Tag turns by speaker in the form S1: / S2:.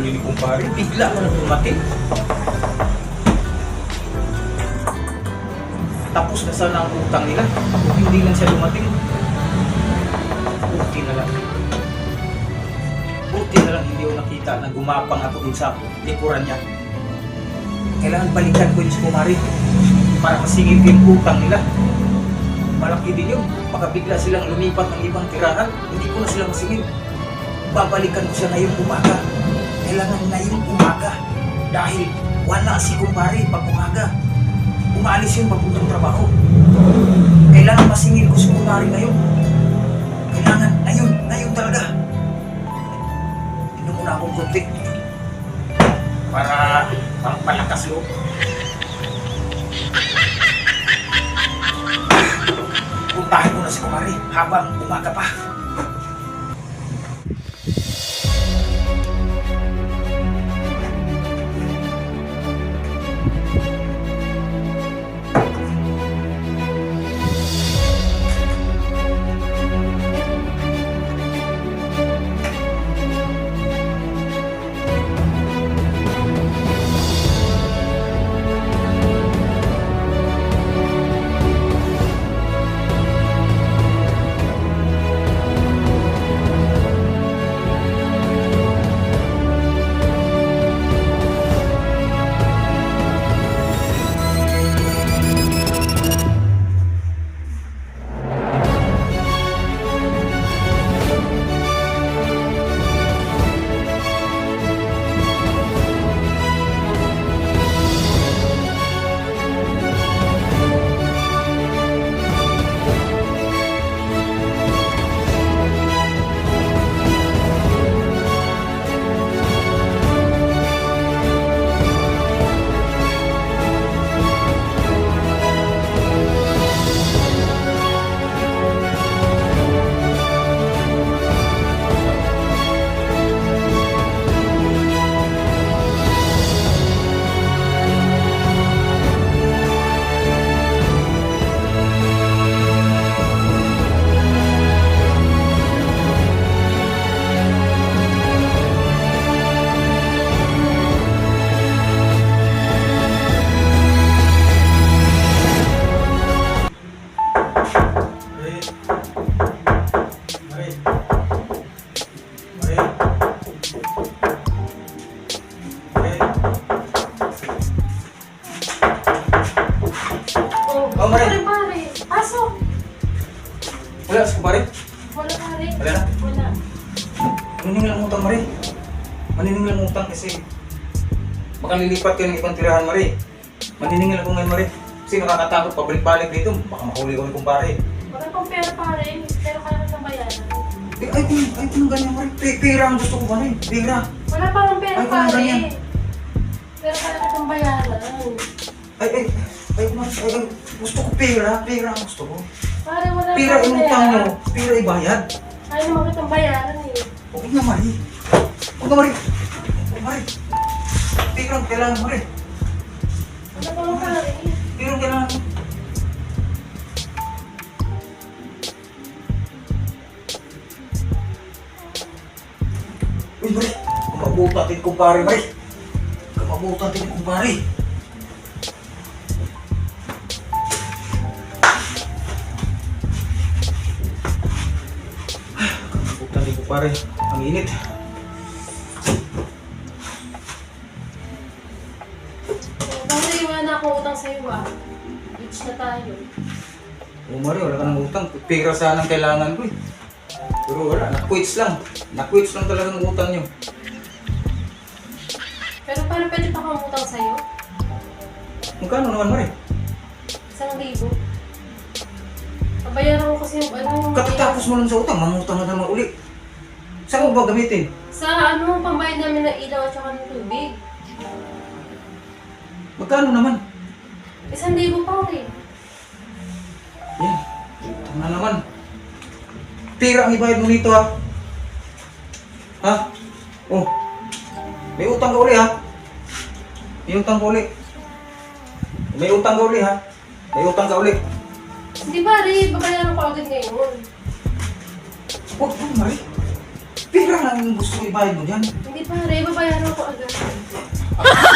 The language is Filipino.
S1: kumpare. Bigla mo nang dumating. Tapos na sana ang utang nila. Kung hindi lang siya dumating. Buti na lang. Buti na lang hindi ko nakita na gumapang ako dun sa likuran niya. Kailangan balikan ko yung si Kumari para masingit yung utang nila. Malaki din yun. Baka silang lumipat ng ibang tirahan, hindi ko na sila masingit. Babalikan ko siya ngayong umaga. Kailangan ngayong umaga. Dahil wala si kumpare pag umaga. Umaalis yung papuntang trabaho. Kailangan masingil ko si kumpare ngayon. Kailangan ngayon, ngayon talaga. Inom muna akong konti. Para pampalakas loob. Puntahin mo na si kumpare habang umaga pa.
S2: Oh,
S1: Mari.
S2: pare, pare. Pasok.
S1: Wala, si kumpare.
S2: Wala, pare.
S1: Wala na?
S2: Wala.
S1: Maniningil ang utang, Mari. Maniningil ang utang kasi baka lilipat ka ng ibang tirahan, Mari. Maniningil ako ngayon, Mari. Kasi nakakatakot pabalik-balik dito. Baka mahuli kami kumpare.
S2: Wala pang pera, pare. Pero kaya ka ng bayaran.
S1: Eh, ay, kung, ay, kung ganyan, Mari. Pera ang gusto ko, Mari. Pera.
S2: Wala pa pang pera,
S1: Ay, kung
S2: pare. Pero kaya ka ng bayaran.
S1: Ay, ay, ay, Mari. Ay, gusto ko pera. Pera gusto ko.
S2: Pare, wala
S1: Pera
S2: pang
S1: inutang mo. Pera ibayad.
S2: Kaya naman kitang bayaran eh.
S1: Huwag na, Mari. Huwag na, Mari. Huwag, Mari. Pera ang kailangan, Mari.
S2: Wala pa pang pare.
S1: Pera ang kailangan mo. Uy, Mari. Kumabuta din, kumpare, Mari. Kumabuta din, kumpare. Kumabuta kumpare. Ang init.
S2: Pare, wala na akong utang sa'yo ah. Beach na tayo.
S1: Oh, Mari, wala ka ng utang. Pera sana ang kailangan ko eh. Pero wala, na-quits lang. Na-quits lang talaga ng utang nyo.
S2: Pero pare, pwede pa akong utang sa'yo?
S1: Magkano naman, Mari?
S2: Isang libo. Pabayaran ko kasi yung ano...
S1: Katatapos mo lang sa utang, mangutang na naman uli. Saan mo ba gamitin?
S2: Sa ano, pambayad namin ng ilaw at saka ng tubig.
S1: Magkano naman?
S2: Isang libo pa rin.
S1: Yan, utang na naman. Pera ang ibayad mo nito ha. Ha? Oh. May utang ka uli ha. May utang ka uli. May utang ka uli ha. May utang ka uli.
S2: Hindi pare, babayaran ko agad ngayon.
S1: Huwag mo, Mari. Pira lang yung gusto ibayad mo dyan.
S2: Hindi pare, babayaran ko agad.